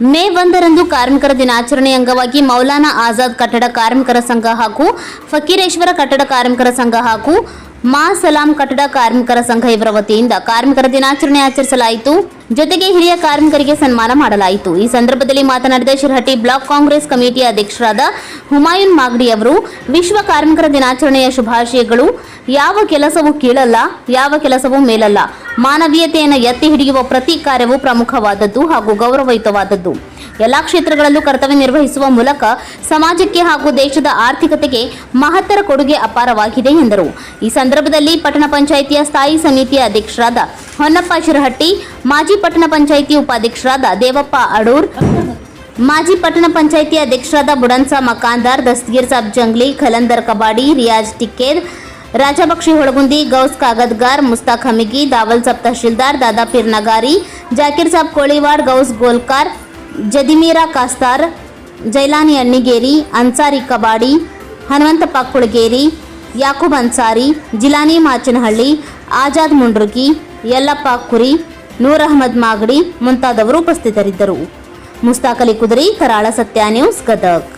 ಮೇ ಒಂದರಂದು ಕಾರ್ಮಿಕರ ದಿನಾಚರಣೆ ಅಂಗವಾಗಿ ಮೌಲಾನಾ ಆಜಾದ್ ಕಟ್ಟಡ ಕಾರ್ಮಿಕರ ಸಂಘ ಹಾಗೂ ಫಕೀರೇಶ್ವರ ಕಟ್ಟಡ ಕಾರ್ಮಿಕರ ಸಂಘ ಹಾಗೂ ಮಾ ಸಲಾಂ ಕಟ್ಟಡ ಕಾರ್ಮಿಕರ ಸಂಘ ಇವರ ವತಿಯಿಂದ ಕಾರ್ಮಿಕರ ದಿನಾಚರಣೆ ಆಚರಿಸಲಾಯಿತು. ಜೊತೆಗೆ ಹಿರಿಯ ಕಾರ್ಮಿಕರಿಗೆ ಸನ್ಮಾನ ಮಾಡಲಾಯಿತು. ಈ ಸಂದರ್ಭದಲ್ಲಿ ಮಾತನಾಡಿದ ಶಿರಹಟ್ಟಿ ಬ್ಲಾಕ್ ಕಾಂಗ್ರೆಸ್ ಕಮಿಟಿಯ ಅಧ್ಯಕ್ಷರಾದ ಹುಮಾಯೂನ್ ಮಾಗಡಿ ಅವರು ವಿಶ್ವ ಕಾರ್ಮಿಕರ ದಿನಾಚರಣೆಯ ಶುಭಾಶಯಗಳು. ಯಾವ ಕೆಲಸವೂ ಕೀಳಲ್ಲ, ಯಾವ ಕೆಲಸವೂ ಮೇಲಲ್ಲ. ಮಾನವೀಯತೆಯನ್ನು ಎತ್ತಿ ಹಿಡಿಯುವ ಪ್ರತಿ ಕಾರ್ಯವೂ ಪ್ರಮುಖವಾದದ್ದು ಹಾಗೂ ಗೌರವಯುತವಾದದ್ದು. ಎಲ್ಲಾ ಕ್ಷೇತ್ರಗಳಲ್ಲೂ ಕರ್ತವ್ಯ ನಿರ್ವಹಿಸುವ ಮೂಲಕ ಸಮಾಜಕ್ಕೆ ಹಾಗೂ ದೇಶದ ಆರ್ಥಿಕತೆಗೆ ಮಹತ್ತರ ಕೊಡುಗೆ ಅಪಾರವಾಗಿದೆ ಎಂದರು. ಈ ಸಂದರ್ಭದಲ್ಲಿ ಪಟ್ಟಣ ಪಂಚಾಯಿತಿಯ ಸ್ಥಾಯಿ ಸಮಿತಿಯ ಅಧ್ಯಕ್ಷರಾದ ಹೊನ್ನಪ್ಪ ಶಿರಹಟ್ಟಿ, ಮಾಜಿ ಪಟ್ಟಣ ಪಂಚಾಯಿತಿ ಉಪಾಧ್ಯಕ್ಷರಾದ ದೇವಪ್ಪ ಅಡೂರ್ ಮಾಜಿ ಪಟ್ಟಣ ಪಂಚಾಯಿತಿ ಅಧ್ಯಕ್ಷರಾದ ಬುಡನ್ಸಾ ಮಕಾಂದಾರ್, ದಸ್ತಗೀರ್ ಸಾಬ್ ಜಂಗ್ಲಿ, ಖಲಂದರ್ ಕಬಾಡಿ, ರಿಯಾಜ್ ಟಿಕ್ಕೇರ್ ರಾಜಭಕ್ಷಿ ಹೊಳಗುಂದಿ, ಗೌಸ್ ಕಾಗದ್ಗಾರ್, ಮುಸ್ತಾಕ್ ಹಮಿಗಿ, ದಾವಲ್ ಸಾಬ್ ತಹಶೀಲ್ದಾರ್ ದಾದಾಪೀರ್ ನಗಾರಿ, ಜಾಕಿರ್ ಸಾಬ್ ಕೋಳಿವಾಡ್, ಗೌಸ್ ಗೋಲ್ಕಾರ್, ಜದಿಮೀರಾ ಕಾಸ್ತಾರ್, ಜೈಲಾನಿ ಅಣ್ಣಿಗೇರಿ, ಅನ್ಸಾರಿ ಕಬಾಡಿ, ಹನುಮಂತಪ್ಪ ಕುಳಗೇರಿ, ಯಾಕೂಬ್ ಅನ್ಸಾರಿ, ಜಿಲಾನಿ ಮಾಚನಹಳ್ಳಿ, ಆಜಾದ್ ಮುಂಡ್ರುಗಿ, ಯಲ್ಲಪ್ಪ ಕುರಿ, ನೂರ್ ಅಹಮದ್ ಮಾಗಡಿ ಮುಂತಾದವರು ಉಪಸ್ಥಿತರಿದ್ದರು. मुस्ताक अली कुदरी कराळ सत्या न्यूज कदक